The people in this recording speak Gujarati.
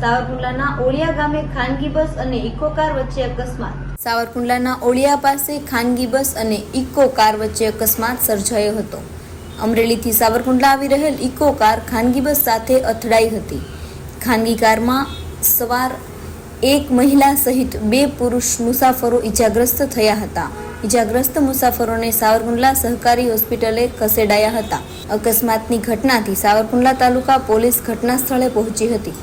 સાવરકુંડલાના ઓળિયા ગામે ખાનગી બસ અને ઇકો કાર વચ્ચે અકસ્માત. સાવરકુંડલાના ઓળિયા પાસે ખાનગી બસ અને ઇકો કાર વચ્ચે અકસ્માત સર્જાયો હતો. અમરેલીથી સાવરકુંડલા આવી રહેલ ઇકો કાર ખાનગી બસ સાથે અથડાઈ હતી. ખાનગી કારમાં સવાર એક મહિલા સહિત બે પુરુષ મુસાફરો ઈજાગ્રસ્ત થયા હતા. ઇજાગ્રસ્ત મુસાફરોને સાવરકુંડલા સહકારી હોસ્પિટલે ખસેડાયા હતા. અકસ્માતની ઘટનાથી સાવરકુંડલા તાલુકા પોલીસ ઘટના સ્થળે પહોંચી હતી.